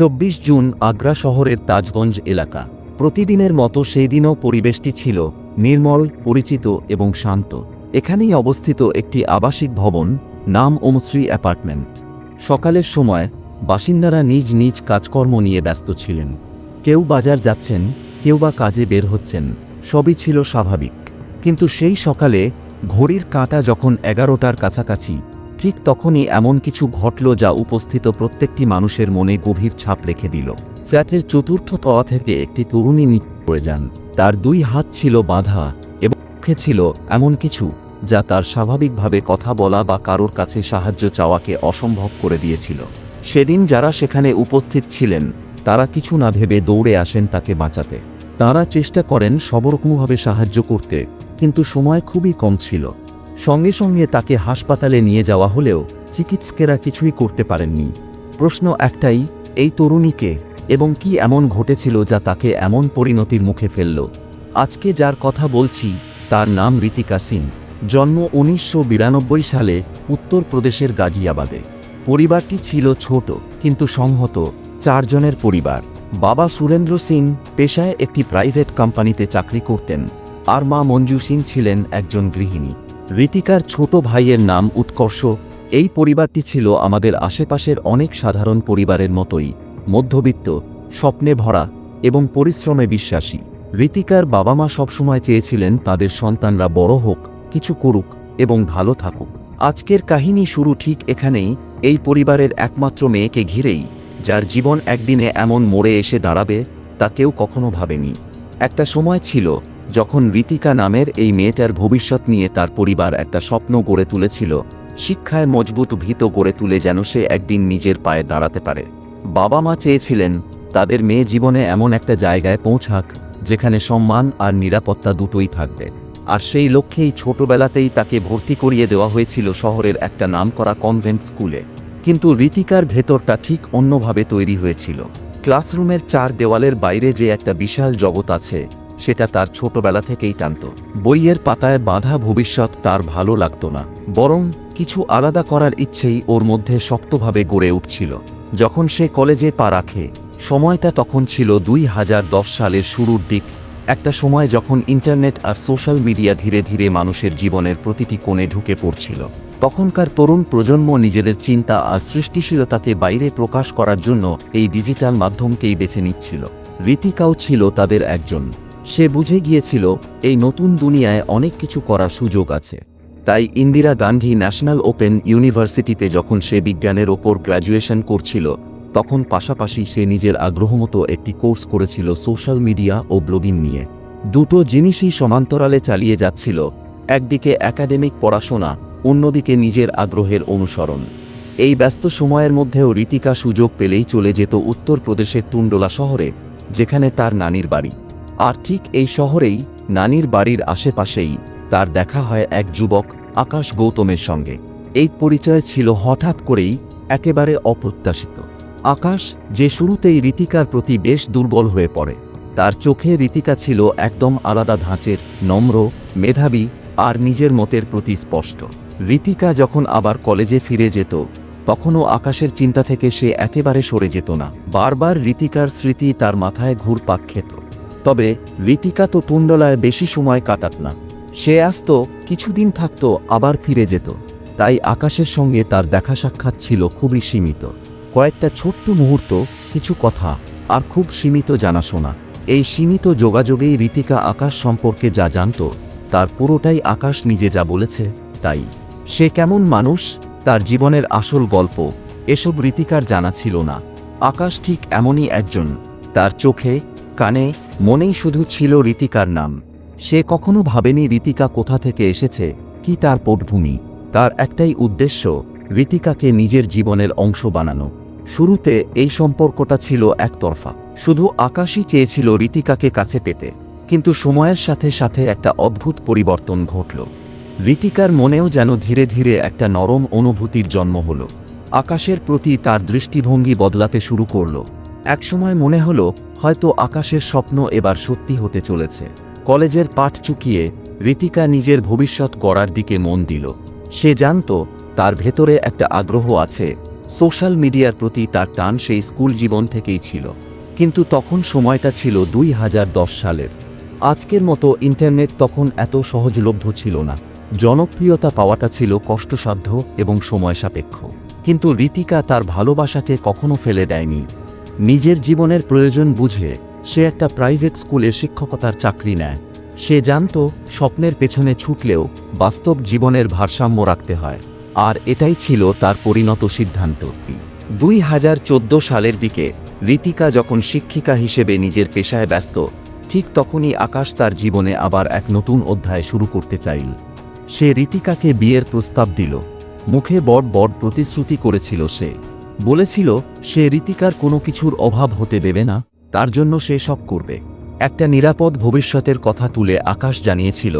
চব্বিশ জুন আগ্রা শহরের তাজগঞ্জ এলাকা। প্রতিদিনের মতো সেই দিনও পরিবেশটি ছিল নির্মল, পরিচিত এবং শান্ত। এখানেই অবস্থিত একটি আবাসিক ভবন, নাম ওমশ্রী অ্যাপার্টমেন্ট। সকালের সময় বাসিন্দারা নিজ নিজ কাজকর্ম নিয়ে ব্যস্ত ছিলেন। কেউ বাজার যাচ্ছেন, কেউ বা কাজে বের হচ্ছেন, সবই ছিল স্বাভাবিক। কিন্তু সেই সকালে ঘড়ির কাঁটা যখন এগারোটার কাছাকাছি ঠিক তখনই এমন কিছু ঘটল যা উপস্থিত প্রত্যেকটি মানুষের মনে গভীর ছাপ রেখে দিল। ফ্ল্যাটের চতুর্থ তলা থেকে একটি তরুণী নিচে পড়ে যান। তার দুই হাত ছিল বাঁধা এবং মুখে ছিল এমন কিছু যা তার স্বাভাবিকভাবে কথা বলা বা কারোর কাছে সাহায্য চাওয়াকে অসম্ভব করে দিয়েছিল। সেদিন যারা সেখানে উপস্থিত ছিলেন, তারা কিছু না ভেবে দৌড়ে আসেন তাকে বাঁচাতে। তারা চেষ্টা করেন সবরকমভাবে সাহায্য করতে, কিন্তু সময় খুবই কম ছিল। সঙ্গে সঙ্গে তাকে হাসপাতালে নিয়ে যাওয়া হলেও চিকিৎসকেরা কিছুই করতে পারেননি। প্রশ্ন একটাই, এই তরুণীকে এবং কি এমন ঘটেছিল যা তাকে এমন পরিণতির মুখে ফেলল? আজকে যার কথা বলছি, তার নাম ঋতিকা সিং। জন্ম উনিশশো বিরানব্বই সালে উত্তরপ্রদেশের গাজিয়াবাদে। পরিবারটি ছিল ছোট, কিন্তু সংহত, চারজনের পরিবার। বাবা সুরেন্দ্র সিং পেশায় একটি প্রাইভেট কোম্পানিতে চাকরি করতেন, আর মা মঞ্জু সিং ছিলেন একজন গৃহিণী। ঋতিকার ছোট ভাইয়ের নাম উৎকর্ষ। এই পরিবারটি ছিল আমাদের আশেপাশের অনেক সাধারণ পরিবারের মতোই, মধ্যবিত্ত, স্বপ্নে ভরা এবং পরিশ্রমে বিশ্বাসী। ঋতিকার বাবা মা সবসময় চেয়েছিলেন তাদের সন্তানরা বড় হোক, কিছু করুক এবং ভালো থাকুক। আজকের কাহিনী শুরু ঠিক এখানেই, এই পরিবারের একমাত্র মেয়েকে ঘিরেই, যার জীবন একদিনে এমন মোড়ে এসে দাঁড়াবে তা কেউ কখনো ভাবেনি। একটা সময় ছিল যখন ঋতিকা নামের এই মেয়েটার ভবিষ্যৎ নিয়ে তার পরিবার একটা স্বপ্ন গড়ে তুলেছিল, শিক্ষায় মজবুত ভীত গড়ে তুলে যেন সে একদিন নিজের পায়ে দাঁড়াতে পারে। বাবা মা চেয়েছিলেন, তাদের মেয়ে জীবনে এমন একটা জায়গায় পৌঁছাক, যেখানে সম্মান আর নিরাপত্তা দুটোই থাকবে। আর সেই লক্ষ্যেই ছোটবেলাতেই তাকে ভর্তি করিয়ে দেওয়া হয়েছিল শহরের একটা নামকরা কনভেন্ট স্কুলে। কিন্তু ঋতিকার ভেতরটা ঠিক অন্যভাবে তৈরি হয়েছিল। ক্লাসরুমের চার দেওয়ালের বাইরে যে একটা বিশাল জগৎ আছে সেটা তার ছোটবেলা থেকেই টানত। বইয়ের পাতায় বাঁধা ভবিষ্যৎ তার ভালো লাগত না, বরং কিছু আলাদা করার ইচ্ছেই ওর মধ্যে শক্তভাবে গড়ে উঠছিল। যখন সে কলেজে পা রাখে, সময়টা তখন ছিল দুই হাজার দশ সালের শুরুর দিক। একটা সময় যখন ইন্টারনেট আর সোশ্যাল মিডিয়া ধীরে ধীরে মানুষের জীবনের প্রতিটি কোণে ঢুকে পড়ছিল। তখনকার তরুণ প্রজন্ম নিজেদের চিন্তা আর সৃষ্টিশীলতাকে বাইরে প্রকাশ করার জন্য এই ডিজিটাল মাধ্যমকেই বেছে নিচ্ছিল। রীতিকাও ছিল তাদের একজন। সে বুঝে গিয়েছিল, এই নতুন দুনিয়ায় অনেক কিছু করার সুযোগ আছে। তাই ইন্দিরা গান্ধী ন্যাশনাল ওপেন ইউনিভার্সিটিতে যখন সে বিজ্ঞানের ওপর গ্র্যাজুয়েশন করছিল, তখন পাশাপাশি সে নিজের আগ্রহমতো একটি কোর্স করেছিল সোশ্যাল মিডিয়া ও ব্লগিং নিয়ে। দুটো জিনিসই সমান্তরালে চালিয়ে যাচ্ছিল, একদিকে একাডেমিক পড়াশোনা, অন্যদিকে নিজের আগ্রহের অনুসরণ। এই ব্যস্ত সময়ের মধ্যেও রীতিকা সুযোগ পেলেই চলে যেত উত্তরপ্রদেশের তুন্ডলা শহরে, যেখানে তার নানির বাড়ি। আর ঠিক এই শহরেই নানির বাড়ির আশেপাশেই তার দেখা হয় এক যুবক আকাশ গৌতমের সঙ্গে। এই পরিচয় ছিল হঠাৎ করেই একেবারে অপ্রত্যাশিত। আকাশ যে শুরুতেই রীতিকার প্রতি বেশ দুর্বল হয়ে পড়ে, তার চোখে রীতিকা ছিল একদম আলাদা ধাঁচের, নম্র, মেধাবী আর নিজের মতের প্রতি স্পষ্ট। রীতিকা যখন আবার কলেজে ফিরে যেত, তখনও আকাশের চিন্তা থেকে সে একেবারে সরে যেত না। বারবার রীতিকার স্মৃতি তার মাথায় ঘুরপাক খেত। তবে রীতিকা তো তুণ্ডলায় বেশি সময় কাটাত না। সে আসত, কিছুদিন থাকত, আবার ফিরে যেত। তাই আকাশের সঙ্গে তার দেখা সাক্ষাৎ ছিল খুবই সীমিত। কয়েকটা ছোট্ট মুহূর্ত, কিছু কথা, আর খুব সীমিত জানাশোনা। এই সীমিত যোগাযোগেই রীতিকা আকাশ সম্পর্কে যা জানত, তার পুরোটাই আকাশ নিজে যা বলেছে, তাই। সে কেমন মানুষ, তার জীবনের আসল গল্প, এসব রীতিকার জানা ছিল না। আকাশ ঠিক এমনই একজন, তার চোখে কানে, মনেই শুধু ছিল রীতিকার নাম। সে কখনো ভাবেনি রীতিকা কোথা থেকে এসেছে, কি তার পটভূমি। তার একটাই উদ্দেশ্য, রীতিকাকে নিজের জীবনের অংশ বানানো। শুরুতে এই সম্পর্কটা ছিল একতরফা। শুধু আকাশই চেয়েছিল রীতিকাকে কাছে পেতে। কিন্তু সময়ের সাথে সাথে একটা অদ্ভুত পরিবর্তন ঘটল। রীতিকার মনেও যেন ধীরে ধীরে একটা নরম অনুভূতির জন্ম হলো। আকাশের প্রতি তার দৃষ্টিভঙ্গি বদলাতে শুরু করল। একসময় মনে হলো, হয়তো আকাশের স্বপ্ন এবার সত্যি হতে চলেছে। কলেজের পাঠ চুকিয়ে রীতিকা নিজের ভবিষ্যৎ গড়ার দিকে মন দিল। সে জানত, তার ভেতরে একটা আগ্রহ আছে, সোশ্যাল মিডিয়ার প্রতি তার টান সেই স্কুল জীবন থেকেই ছিল। কিন্তু তখন সময়টা ছিল দুই হাজার দশ সালের। আজকের মতো ইন্টারনেট তখন এত সহজলভ্য ছিল না। জনপ্রিয়তা পাওয়াটা ছিল কষ্টসাধ্য এবং সময় সাপেক্ষ। কিন্তু রীতিকা তার ভালোবাসাকে কখনো ফেলে দেয়নি। নিজের জীবনের প্রয়োজন বুঝে সে একটা প্রাইভেট স্কুলে শিক্ষকতার চাকরি নেয়। সে জানত স্বপ্নের পেছনে ছুটলেও বাস্তব জীবনের ভারসাম্য রাখতে হয়। আর এটাই ছিল তার পরিণত সিদ্ধান্ত। দুই হাজার চোদ্দ সালের দিকে ঋতিকা যখন শিক্ষিকা হিসেবে নিজের পেশায় ব্যস্ত, ঠিক তখনই আকাশ তার জীবনে আবার এক নতুন অধ্যায় শুরু করতে চাইল। সে ঋতিকাকে বিয়ের প্রস্তাব দিল। মুখে বড় বড় প্রতিশ্রুতি করেছিল সে। বলেছিল, সে রীতিকার কোনো কিছুর অভাব হতে দেবে না, তার জন্য সে সব করবে। একটা নিরাপদ ভবিষ্যতের কথা তুলে আকাশ জানিয়েছিল,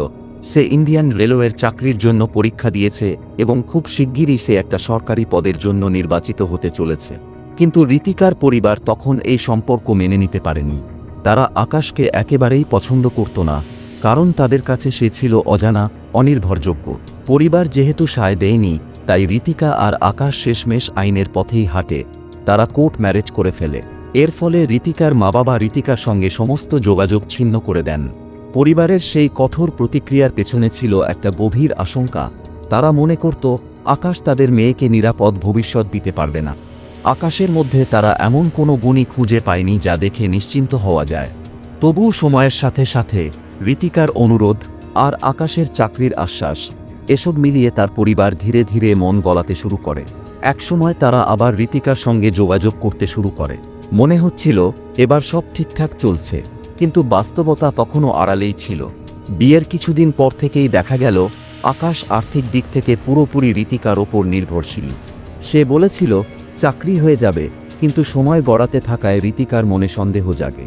সে ইন্ডিয়ান রেলওয়ের চাকরির জন্য পরীক্ষা দিয়েছে এবং খুব শিগগিরই সে একটা সরকারি পদের জন্য নির্বাচিত হতে চলেছে। কিন্তু রীতিকার পরিবার তখন এই সম্পর্ক মেনে নিতে পারেনি। তারা আকাশকে একেবারেই পছন্দ করত না, কারণ তাদের কাছে সে ছিল অজানা, অনির্ভরযোগ্য। পরিবার যেহেতু সায় দেয়নি তাই রীতিকা আর আকাশ শেষমেশ আইনের পথেই হাঁটে, তারা কোর্ট ম্যারেজ করে ফেলে। এর ফলে রীতিকার মা বাবা রীতিকার সঙ্গে সমস্ত যোগাযোগ ছিন্ন করে দেন। পরিবারের সেই কঠোর প্রতিক্রিয়ার পেছনে ছিল একটা গভীর আশঙ্কা। তারা মনে করত, আকাশ তাদের মেয়েকে নিরাপদ ভবিষ্যৎ দিতে পারবে না। আকাশের মধ্যে তারা এমন কোনো গুণই খুঁজে পায়নি যা দেখে নিশ্চিন্ত হওয়া যায়। তবু সময়ের সাথে সাথে রীতিকার অনুরোধ আর আকাশের চাকরির আশ্বাস এসব মিলিয়ে তার পরিবার ধীরে ধীরে মন গলাতে শুরু করে। একসময় তারা আবার রীতিকার সঙ্গে যোগাযোগ করতে শুরু করে। মনে হচ্ছিল, এবার সব ঠিকঠাক চলছে, কিন্তু বাস্তবতা তখনও আড়ালেই ছিল। বিয়ের কিছুদিন পর থেকেই দেখা গেল, আকাশ আর্থিক দিক থেকে পুরোপুরি রীতিকার ওপর নির্ভরশীল। সে বলেছিল, চাকরি হয়ে যাবে, কিন্তু সময় গড়াতে থাকায় রীতিকার মনে সন্দেহ জাগে।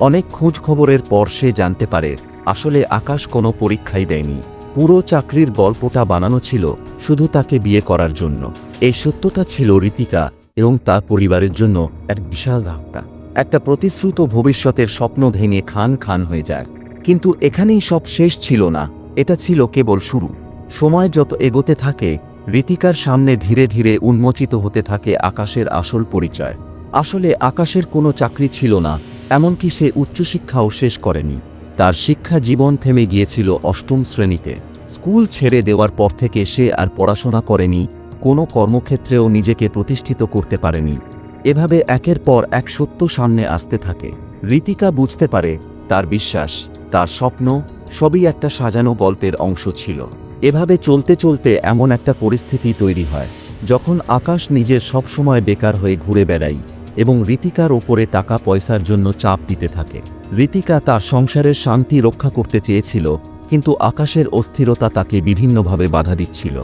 অনেক খোঁজ খবরের পর সে জানতে পারে, আসলে আকাশ কোনো পরীক্ষাই দেয়নি। পুরো চাকরির গল্পটা বানানো ছিল শুধু তাকে বিয়ে করার জন্য। এই সত্যটা ছিল রীতিকা এবং তার পরিবারের জন্য এক বিশাল ধাক্কা। একটা প্রতিশ্রুত ভবিষ্যতের স্বপ্ন ভেঙে খান খান হয়ে যায়। কিন্তু এখানেই সব শেষ ছিল না, এটা ছিল কেবল শুরু। সময় যত এগোতে থাকে, রীতিকার সামনে ধীরে ধীরে উন্মোচিত হতে থাকে আকাশের আসল পরিচয়। আসলে আকাশের কোনো চাকরি ছিল না, এমনকি সে উচ্চশিক্ষাও শেষ করেনি। তার শিক্ষা জীবন থেমে গিয়েছিল অষ্টম শ্রেণীতে। স্কুল ছেড়ে দেওয়ার পর থেকে সে আর পড়াশোনা করেনি, কোনো কর্মক্ষেত্রেও নিজেকে প্রতিষ্ঠিত করতে পারেনি। এভাবে একের পর এক সত্য সামনে আসতে থাকে। রীতিকা বুঝতে পারে, তার বিশ্বাস, তার স্বপ্ন, সবই একটা সাজানো গল্পের অংশ ছিল। এভাবে চলতে চলতে এমন একটা পরিস্থিতি তৈরি হয়, যখন আকাশ নিজের সবসময় বেকার হয়ে ঘুরে বেড়াই এবং রীতিকার ওপরে টাকা পয়সার জন্য চাপ দিতে থাকে। রীতিকা তার সংসারের শান্তি রক্ষা করতে চেয়েছিল, কিন্তু আকাশের অস্থিরতা তাকে বিভিন্নভাবে বাধা দিচ্ছিল।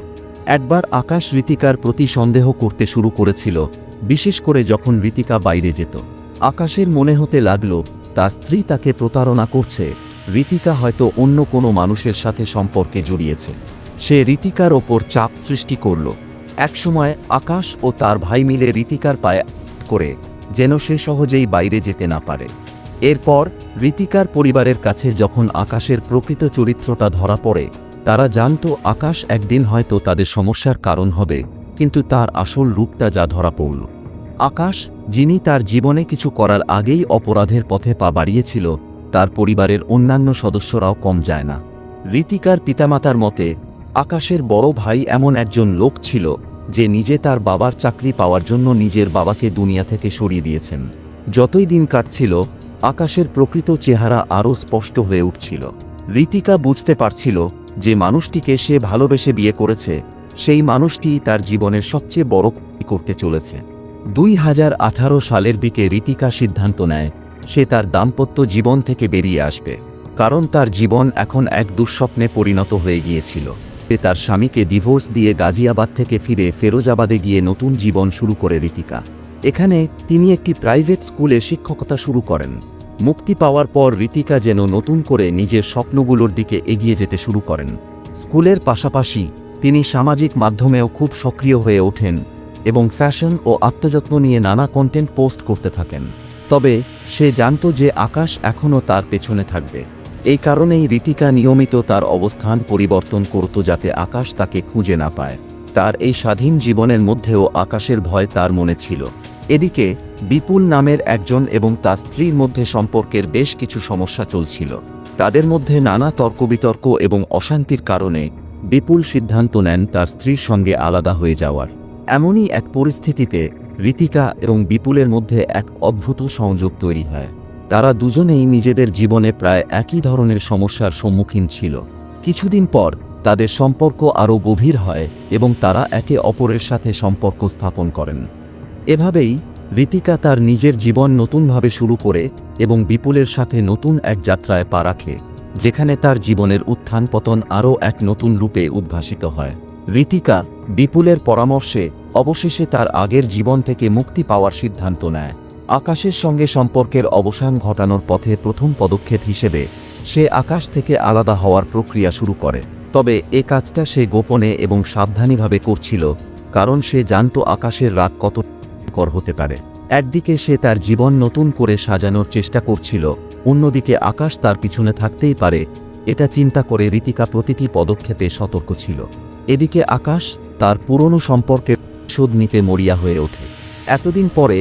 একবার আকাশ রীতিকার প্রতি সন্দেহ করতে শুরু করেছিল, বিশেষ করে যখন রীতিকা বাইরে যেত। আকাশের মনে হতে লাগল, তার স্ত্রী তাকে প্রতারণা করছে, রীতিকা হয়তো অন্য কোনো মানুষের সাথে সম্পর্কে জড়িয়েছে। সে রীতিকার ওপর চাপ সৃষ্টি করল। একসময় আকাশ ও তার ভাই মিলে রীতিকার পায়ে করে, যেন সে সহজেই বাইরে যেতে না পারে। এরপর ঋতিকার পরিবারের কাছে যখন আকাশের প্রকৃত চরিত্রটা ধরা পড়ে, তারা জানত আকাশ একদিন হয়তো তাদের সমস্যার কারণ হবে, কিন্তু তার আসল রূপটা যা ধরা পড়ল। আকাশ, যিনি তার জীবনে কিছু করার আগেই অপরাধের পথে পা বাড়িয়েছিল, তার পরিবারের অন্যান্য সদস্যরাও কম যায় না। রীতিকার পিতামাতার মতে, আকাশের বড় ভাই এমন একজন লোক ছিল, যে নিজে তার বাবার চাকরি পাওয়ার জন্য নিজের বাবাকে দুনিয়া থেকে সরিয়ে দিয়েছেন। যতই দিন কাটছিল আকাশের প্রকৃত চেহারা আরও স্পষ্ট হয়ে উঠছিল। রীতিকা বুঝতে পারছিল যে মানুষটিকে সে ভালোবেসে বিয়ে করেছে, সেই মানুষটি তার জীবনের সবচেয়ে বড় করতে চলেছে। দুই হাজার আঠারো সালের দিকে রীতিকা সিদ্ধান্ত নেয়, সে তার দাম্পত্য জীবন থেকে বেরিয়ে আসবে, কারণ তার জীবন এখন এক দুঃস্বপ্নে পরিণত হয়ে গিয়েছিল। সে তার স্বামীকে ডিভোর্স দিয়ে গাজিয়াবাদ থেকে ফিরে ফেরোজাবাদে গিয়ে নতুন জীবন শুরু করে রীতিকা এখানে তিনি একটি প্রাইভেট স্কুলে শিক্ষকতা শুরু করেন। মুক্তি পাওয়ার পর রীতিকা যেন নতুন করে নিজের স্বপ্নগুলোর দিকে এগিয়ে যেতে শুরু করেন। স্কুলের পাশাপাশি তিনি সামাজিক মাধ্যমেও খুব সক্রিয় হয়ে ওঠেন এবং ফ্যাশন ও আত্মযত্ন নিয়ে নানা কন্টেন্ট পোস্ট করতে থাকেন। তবে সে জানত যে আকাশ এখনও তার পেছনে থাকবে। এই কারণেই রীতিকা নিয়মিত তার অবস্থান পরিবর্তন করত যাতে আকাশ তাকে খুঁজে না পায়। তার এই স্বাধীন জীবনের মধ্যেও আকাশের ভয় তার মনে ছিল। এদিকে বিপুল নামের একজন এবং তার স্ত্রীর মধ্যে সম্পর্কের বেশ কিছু সমস্যা চলছিল। তাদের মধ্যে নানা তর্কবিতর্ক এবং অশান্তির কারণে বিপুল সিদ্ধান্ত নেন তার স্ত্রীর সঙ্গে আলাদা হয়ে যাওয়ার। এমনই এক পরিস্থিতিতে রীতিকা এবং বিপুলের মধ্যে এক অদ্ভুত সংযোগ তৈরি হয়। তারা দুজনেই নিজেদের জীবনে প্রায় একই ধরনের সমস্যার সম্মুখীন ছিল। কিছুদিন পর তাদের সম্পর্ক আরও গভীর হয় এবং তারা একে অপরের সাথে সম্পর্ক স্থাপন করেন। এভাবেই রীতিকা তার নিজের জীবন নতুনভাবে শুরু করে এবং বিপুলের সাথে নতুন এক যাত্রায় পা রাখে, যেখানে তার জীবনের উত্থান পতন আরও এক নতুন রূপে উদ্ভাসিত হয়। রীতিকা বিপুলের পরামর্শে অবশেষে তার আগের জীবন থেকে মুক্তি পাওয়ার সিদ্ধান্ত নেয়। আকাশের সঙ্গে সম্পর্কের অবসান ঘটানোর পথে প্রথম পদক্ষেপ হিসেবে সে আকাশ থেকে আলাদা হওয়ার প্রক্রিয়া শুরু করে। তবে এ কাজটা সে গোপনে এবং সাবধানীভাবে করছিল, কারণ সে জানত আকাশের রাগ কত কর হতে পারে। একদিকে সে তার জীবন নতুন করে সাজানোর চেষ্টা করছিল, অন্যদিকে আকাশ তার পিছনে থাকতেই পারে, এটা চিন্তা করে রীতিকা প্রতিটি পদক্ষেপে সতর্ক ছিল। এদিকে আকাশ তার পুরনো সম্পর্কে শোধ নিতে মরিয়া হয়ে ওঠে। এতদিন পরে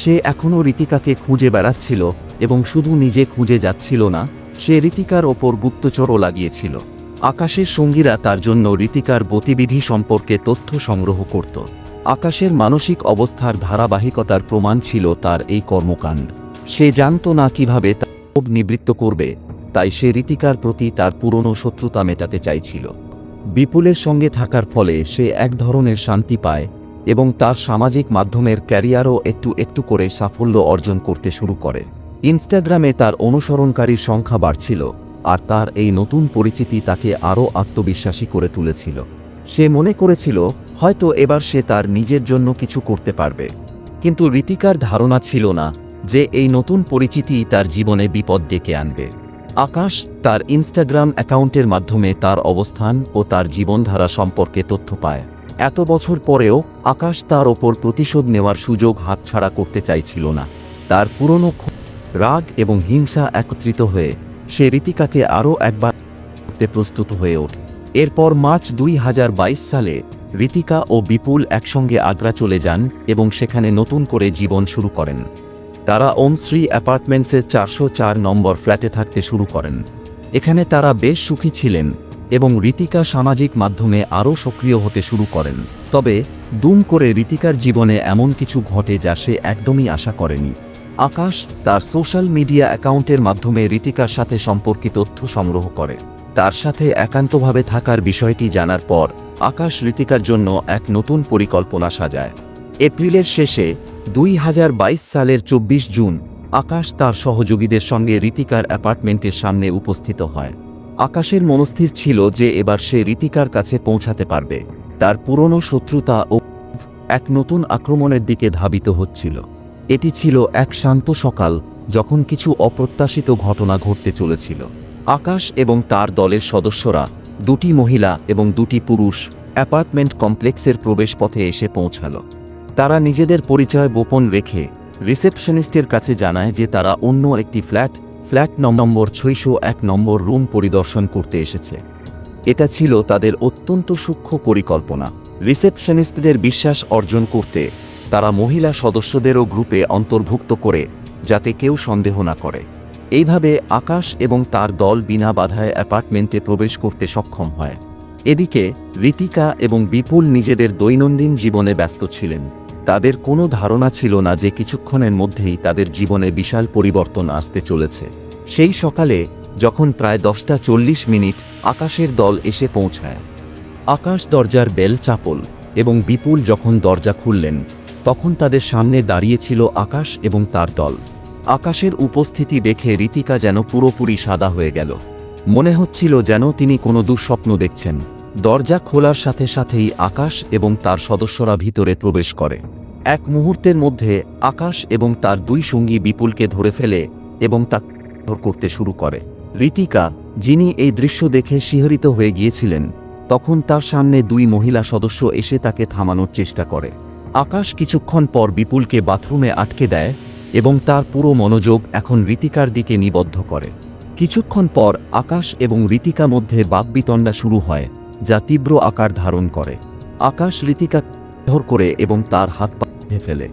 সে এখনও রীতিকাকে খুঁজে বেড়াচ্ছিল এবং শুধু নিজে খুঁজে যাচ্ছিল না, সে রীতিকার ওপর গুপ্তচরও লাগিয়েছিল। আকাশের সঙ্গীরা তার জন্য রীতিকার গতিবিধি সম্পর্কে তথ্য সংগ্রহ করত। আকাশের মানসিক অবস্থার ধারাবাহিকতার প্রমাণ ছিল তার এই কর্মকাণ্ড। সে জানত না কীভাবে ক্ষোভ নিবৃত্ত করবে, তাই সে রীতিকার প্রতি তার পুরনো শত্রুতা মেটাতে চাইছিল। বিপুলের সঙ্গে থাকার ফলে সে এক ধরনের শান্তি পায় এবং তার সামাজিক মাধ্যমের ক্যারিয়ারও একটু একটু করে সাফল্য অর্জন করতে শুরু করে। ইনস্টাগ্রামে তার অনুসরণকারীর সংখ্যা বাড়ছিল আর তার এই নতুন পরিচিতি তাকে আরও আত্মবিশ্বাসী করে তুলেছিল। সে মনে করেছিল, হয়তো এবার সে তার নিজের জন্য কিছু করতে পারবে। কিন্তু রীতিকার ধারণা ছিল না যে এই নতুন পরিচিতি তার জীবনে বিপদ ডেকে আনবে। আকাশ তার ইনস্টাগ্রাম অ্যাকাউন্টের মাধ্যমে তার অবস্থান ও তার জীবনধারা সম্পর্কে তথ্য পায়। এত বছর পরেও আকাশ তার ওপর প্রতিশোধ নেওয়ার সুযোগ হাতছাড়া করতে চাইছিল না। তার পুরনো রাগ এবং হিংসা একত্রিত হয়ে সে ঋতিকাকে আরও একবার করতে প্রস্তুত হয়ে ওঠে। এরপর মার্চ দুই হাজার বাইশ সালে ঋতিকা ও বিপুল একসঙ্গে আগ্রা চলে যান এবং সেখানে নতুন করে জীবন শুরু করেন। তারা ওমশ্রী অ্যাপার্টমেন্টসের চারশো চার নম্বর ফ্ল্যাটে থাকতে শুরু করেন। এখানে তারা বেশ সুখী ছিলেন এবং ঋতিকা সামাজিক মাধ্যমে আরও সক্রিয় হতে শুরু করেন। তবে দুম করে ঋতিকার জীবনে এমন কিছু ঘটে যা সে একদমই আশা করেনি। আকাশ তার সোশ্যাল মিডিয়া অ্যাকাউন্টের মাধ্যমে ঋতিকার সাথে সম্পর্কিত তথ্য সংগ্রহ করে। তার সাথে একান্তভাবে থাকার বিষয়টি জানার পর, আকাশ ঋতিকার জন্য এক নতুন পরিকল্পনা সাজায়। এপ্রিলের শেষে, দুই হাজার বাইশ সালের চব্বিশ জুন, আকাশ তার সহযোগীদের সঙ্গে রীতিকার অ্যাপার্টমেন্টের সামনে উপস্থিত হয়। আকাশের মনস্থির ছিল যে এবার সে রীতিকার কাছে পৌঁছাতে পারবে। তার পুরনো শত্রুতা ও এক নতুন আক্রমণের দিকে ধাবিত হচ্ছিল। এটি ছিল এক শান্ত সকাল, যখন কিছু অপ্রত্যাশিত ঘটনা ঘটতে চলেছিল। আকাশ এবং তার দলের সদস্যরা, দুটি মহিলা এবং দুটি পুরুষ, অ্যাপার্টমেন্ট কমপ্লেক্সের প্রবেশপথে এসে পৌঁছাল। তারা নিজেদের পরিচয় গোপন রেখে রিসেপশনিস্টের কাছে জানায় যে তারা অন্য একটি ফ্ল্যাট ফ্ল্যাট নম্বর ছয়শো এক নম্বর রুম পরিদর্শন করতে এসেছে। এটা ছিল তাদের অত্যন্ত সূক্ষ্ম পরিকল্পনা। রিসেপশনিস্টদের বিশ্বাস অর্জন করতে তারা মহিলা সদস্যদেরও গ্রুপে অন্তর্ভুক্ত করে, যাতে কেউ সন্দেহ না করে। এইভাবে আকাশ এবং তার দল বিনা বাধায় অ্যাপার্টমেন্টে প্রবেশ করতে সক্ষম হয়। এদিকে, রীতিকা এবং বিপুল নিজেদের দৈনন্দিন জীবনে ব্যস্ত ছিলেন। তাদের কোনো ধারণা ছিল না যে কিছুক্ষণের মধ্যেই তাদের জীবনে বিশাল পরিবর্তন আসতে চলেছে। সেই সকালে, যখন প্রায় দশটা চল্লিশ মিনিট, আকাশের দল এসে পৌঁছায়। আকাশ দরজার বেল চাপল এবং বিপুল যখন দরজা খুললেন, তখন তাদের সামনে দাঁড়িয়েছিল আকাশ এবং তার দল। আকাশের উপস্থিতি দেখে রীতিকা যেন পুরোপুরি সাদা হয়ে গেল। মনে হচ্ছিল যেন তিনি কোনো দুঃস্বপ্ন দেখছেন। দরজা খোলার সাথে সাথেই আকাশ এবং তার সদস্যরা ভিতরে প্রবেশ করে। এক মুহূর্তের মধ্যে আকাশ এবং তার দুই সঙ্গী বিপুলকে ধরে ফেলে এবং তা করতে শুরু করে। রীতিকা, যিনি এই দৃশ্য দেখে শিহরিত হয়ে গিয়েছিলেন, তখন তার সামনে দুই মহিলা সদস্য এসে তাকে থামানোর চেষ্টা করে। আকাশ কিছুক্ষণ পর বিপুলকে বাথরুমে আটকে দেয় এবং তার পুরো মনোযোগ এখন ঋতিকার দিকে নিবদ্ধ করে। কিছুক্ষণ পর আকাশ এবং ঋতিকা মধ্যে বাকবিতণ্ডা শুরু হয়, যা তীব্র আকার ধারণ করে। আকাশ রীতিকা ধর করে এবং তার হাত পা বেঁধে ফেলে।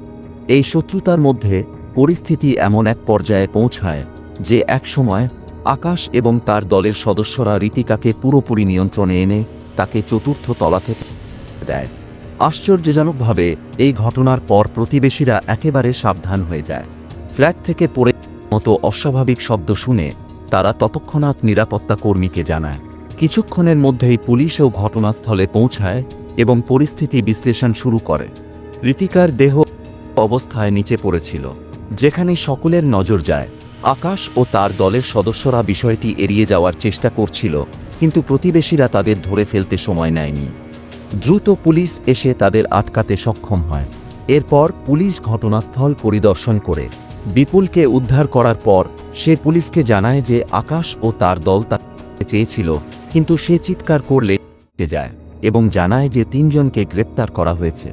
এই শত্রুতার মধ্যে পরিস্থিতি এমন এক পর্যায়ে পৌঁছায় যে একসময় আকাশ এবং তার দলের সদস্যরা রীতিকাকে পুরোপুরি নিয়ন্ত্রণে এনে তাকে চতুর্থ তলা থেকে দেয়। আশ্চর্যজনকভাবে, এই ঘটনার পর প্রতিবেশীরা একেবারে সাবধান হয়ে যায়। ফ্ল্যাট থেকে পড়ে মতো অস্বাভাবিক শব্দ শুনে তারা তৎক্ষণাৎ নিরাপত্তা কর্মীকে জানায়। কিছুক্ষণের মধ্যেই পুলিশও ঘটনাস্থলে পৌঁছায় এবং পরিস্থিতি বিশ্লেষণ শুরু করে। ঋতিকার দেহ অবস্থায় নিচে পড়েছিল, যেখানে সকলের নজর যায়। আকাশ ও তার দলের সদস্যরা বিষয়টি এড়িয়ে যাওয়ার চেষ্টা করছিল, কিন্তু প্রতিবেশীরা তাদের ধরে ফেলতে সময় নেয়নি। দ্রুত পুলিশ এসে তাদের আটকাতে সক্ষম হয়। এরপর পুলিশ ঘটনাস্থল পরিদর্শন করে। বিপুলকে উদ্ধার করার পর সে পুলিশকে জানায় যে আকাশ ও তার দল তাকে চেয়েছিল, কিন্তু সে চিৎকার করলে যায় এবং জানায় যে তিনজনকে গ্রেপ্তার করা হয়েছে।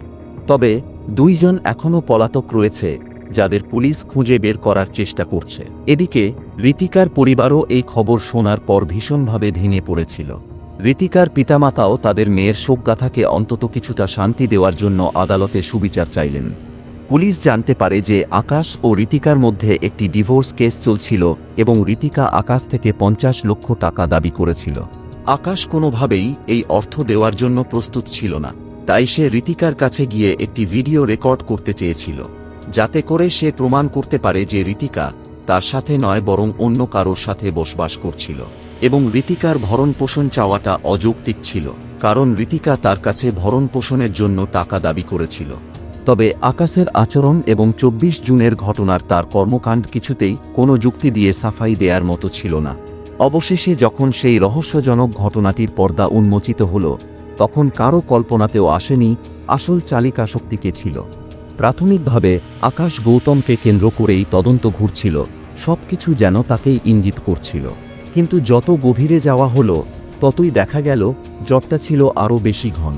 তবে দুইজন এখনও পলাতক রয়েছে, যাদের পুলিশ খুঁজে বের করার চেষ্টা করছে। এদিকে ঋতিকার পরিবারও এই খবর শোনার পর ভীষণভাবে ভেঙে পড়েছিল। রীতিকার পিতামাতাও তাদের মেয়ের শোকগাথাকে অন্তত কিছুটা শান্তি দেওয়ার জন্য আদালতে সুবিচার চাইলেন। পুলিশ জানতে পারে যে আকাশ ও রীতিকার মধ্যে একটি ডিভোর্স কেস চলছিল এবং রীতিকা আকাশ থেকে পঞ্চাশ লক্ষ টাকা দাবি করেছিল। আকাশ কোনোভাবেই এই অর্থ দেওয়ার জন্য প্রস্তুত ছিল না, তাই সে রীতিকার কাছে গিয়ে একটি ভিডিও রেকর্ড করতে চেয়েছিল, যাতে করে সে প্রমাণ করতে পারে যে রীতিকা তার সাথে নয় বরং অন্য কারোর সাথে বসবাস করছিল। এবং ঋতিকার ভরণ পোষণ চাওয়াটা অযৌক্তিক ছিল, কারণ ঋতিকা তার কাছে ভরণ পোষণের জন্য টাকা দাবি করেছিল। তবে আকাশের আচরণ এবং চব্বিশ জুনের ঘটনার তার কর্মকাণ্ড কিছুতেই কোনো যুক্তি দিয়ে সাফাই দেয়ার মতো ছিল না। অবশেষে যখন সেই রহস্যজনক ঘটনাটির পর্দা উন্মোচিত হল, তখন কারও কল্পনাতেও আসেনি আসল চালিকা শক্তিকে ছিল। প্রাথমিকভাবে আকাশ গৌতমকে কেন্দ্র করেই তদন্ত ঘুরছিল, সবকিছু যেন তাকেই ইঙ্গিত করছিল। কিন্তু যত গভীরে যাওয়া হলো, ততই দেখা গেল জটটা ছিল আরও বেশি ঘন।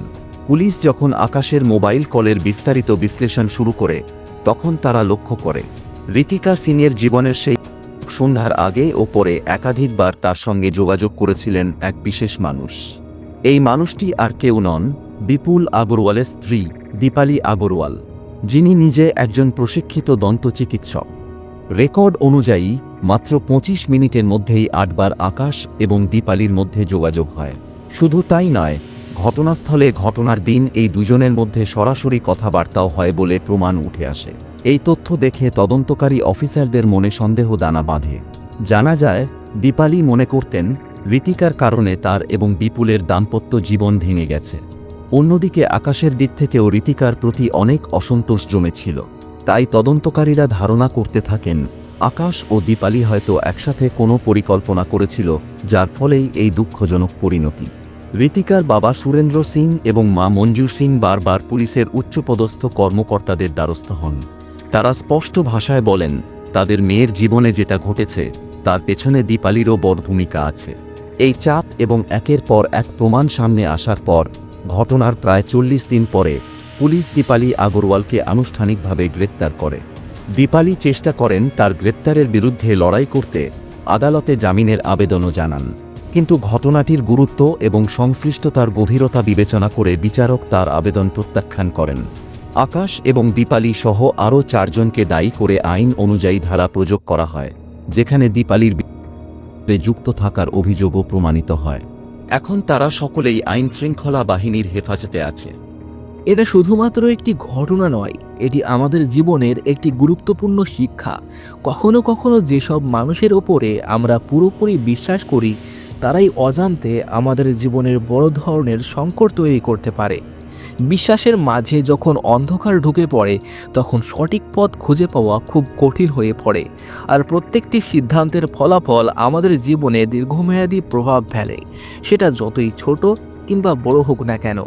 পুলিশ যখন আকাশের মোবাইল কলের বিস্তারিত বিশ্লেষণ শুরু করে, তখন তারা লক্ষ্য করে, রীতিকা সিনের জীবনের সেই সন্ধ্যার আগে ও পরে একাধিকবার তার সঙ্গে যোগাযোগ করেছিলেন এক বিশেষ মানুষ। এই মানুষটি আর কেউ নন বিপুল আগরওয়ালের স্ত্রী দীপালি আগরওয়াল, যিনি নিজে একজন প্রশিক্ষিত দন্ত চিকিৎসক রেকর্ড অনুযায়ী, মাত্র পঁচিশ মিনিটের মধ্যেই আটবার আকাশ এবং দীপালির মধ্যে যোগাযোগ হয়। শুধু তাই নয়, ঘটনাস্থলে ঘটনার দিন এই দুজনের মধ্যে সরাসরি কথাবার্তাও হয় বলে প্রমাণ উঠে আসে। এই তথ্য দেখে তদন্তকারী অফিসারদের মনে সন্দেহ দানা বাঁধে। জানা যায়, দীপালি মনে করতেন ঋতিকার কারণে তার এবং বিপুলের দাম্পত্য জীবন ভেঙে গেছে। অন্যদিকে আকাশের দিক থেকেও রীতিকার প্রতি অনেক অসন্তোষ জমেছিল। তাই তদন্তকারীরা ধারণা করতে থাকেন, আকাশ ও দীপালি হয়তো একসাথে কোনো পরিকল্পনা করেছিল, যার ফলেই এই দুঃখজনক পরিণতি। ঋতিকার বাবা সুরেন্দ্র সিং এবং মা মঞ্জু সিং বারবার পুলিশের উচ্চপদস্থ কর্মকর্তাদের দ্বারস্থ হন। তারা স্পষ্ট ভাষায় বলেন, তাদের মেয়ের জীবনে যেটা ঘটেছে, তার পেছনে দীপালিরও বড় ভূমিকা আছে। এই চাপ এবং একের পর এক প্রমাণ সামনে আসার পর, ঘটনার প্রায় চল্লিশ দিন পরে পুলিশ দীপালি আগরওয়ালকে আনুষ্ঠানিকভাবে গ্রেপ্তার করে। দীপালি চেষ্টা করেন তার গ্রেপ্তারের বিরুদ্ধে লড়াই করতে, আদালতে জামিনের আবেদনও জানান। কিন্তু ঘটনাটির গুরুত্ব এবং সংশ্লিষ্টতার গভীরতা বিবেচনা করে বিচারক তার আবেদন প্রত্যাখ্যান করেন। আকাশ এবং দীপালি সহ আরও চারজনকে দায়ী করে আইন অনুযায়ী ধারা প্রয়োগ করা হয়, যেখানে দীপালির যুক্ত থাকার অভিযোগও প্রমাণিত হয়। এখন তারা সকলেই আইন শৃঙ্খলা বাহিনীর হেফাজতে আছে। এটা শুধুমাত্র একটি ঘটনা নয়, এটি আমাদের জীবনের একটি গুরুত্বপূর্ণ শিক্ষা। কখনো কখনো যেসব মানুষের ওপরে আমরা পুরোপুরি বিশ্বাস করি, তারাই অজান্তে আমাদের জীবনের বড় ধরনের সংকট তৈরি করতে পারে। বিশ্বাসের মাঝে যখন অন্ধকার ঢুকে পড়ে, তখন সঠিক পথ খুঁজে পাওয়া খুব কঠিন হয়ে পড়ে। আর প্রত্যেকটি সিদ্ধান্তের ফলাফল আমাদের জীবনে দীর্ঘমেয়াদী প্রভাব ফেলে। সেটা যতই ছোট কিংবা বড় হোক না কেন।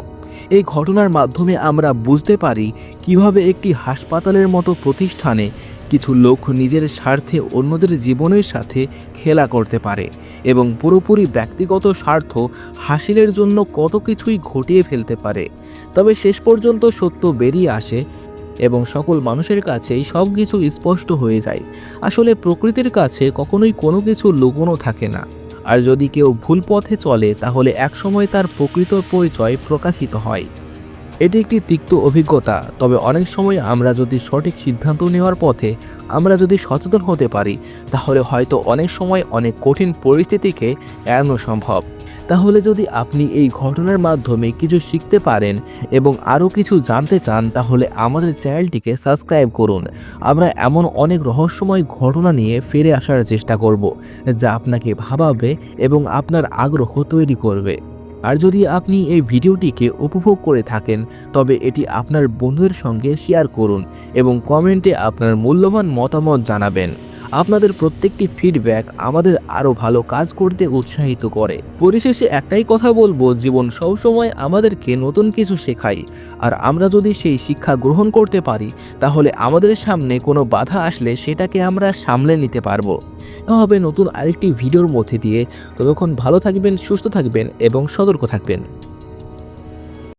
এই ঘটনার মাধ্যমে আমরা বুঝতে পারি কীভাবে একটি হাসপাতালের মতো প্রতিষ্ঠানে কিছু লোক নিজের স্বার্থে অন্যদের জীবনের সাথে খেলা করতে পারে এবং পুরোপুরি ব্যক্তিগত স্বার্থ হাসিলের জন্য কত কিছুই ঘটিয়ে ফেলতে পারে। তবে শেষ পর্যন্ত সত্য বেরিয়ে আসে এবং সকল মানুষের কাছেই সব কিছু স্পষ্ট হয়ে যায়। আসলে প্রকৃতির কাছে কখনোই কোনো কিছু লুকোনো থাকে না। আর যদি কেউ ভুল পথে চলে, তাহলে একসময় তার প্রকৃত পরিচয় প্রকাশিত হয়। এটি একটি তিক্ত অভিজ্ঞতা, তবে অনেক সময় আমরা যদি সঠিক সিদ্ধান্ত নেওয়ার পথে আমরা যদি সচেতন হতে পারি, তাহলে হয়তো অনেক সময় অনেক কঠিন পরিস্থিতিকে এড়ানো সম্ভব। তাহলে যদি আপনি এই ঘটনার মাধ্যমে কিছু শিখতে পারেন এবং আরও কিছু জানতে চান, তাহলে আমাদের চ্যানেলটিকে সাবস্ক্রাইব করুন। আমরা এমন অনেক রহস্যময় ঘটনা নিয়ে ফিরে আসার চেষ্টা করব, যা আপনাকে ভাবাবে এবং আপনার আগ্রহ তৈরি করবে। আর যদি আপনি এই ভিডিওটিকে উপভোগ করে থাকেন, তবে এটি আপনার বন্ধুদের সঙ্গে শেয়ার করুন এবং কমেন্টে আপনার মূল্যবান মতামত জানাবেন। আপনাদের প্রত্যেকটি ফিডব্যাক আমাদের আরও ভালো কাজ করতে উৎসাহিত করে। পরিশেষে একটাই কথা বলব, জীবন সবসময় আমাদেরকে নতুন কিছু শেখায়। আর আমরা যদি সেই শিক্ষা গ্রহণ করতে পারি, তাহলে আমাদের সামনে কোনো বাধা আসলে সেটাকে আমরা সামলে নিতে পারব। হবে নতুন আরেকটি ভিডিওর মধ্যে দিয়ে। ততক্ষণ ভালো থাকবেন সুস্থ থাকবেন এবং সতর্ক থাকবেন।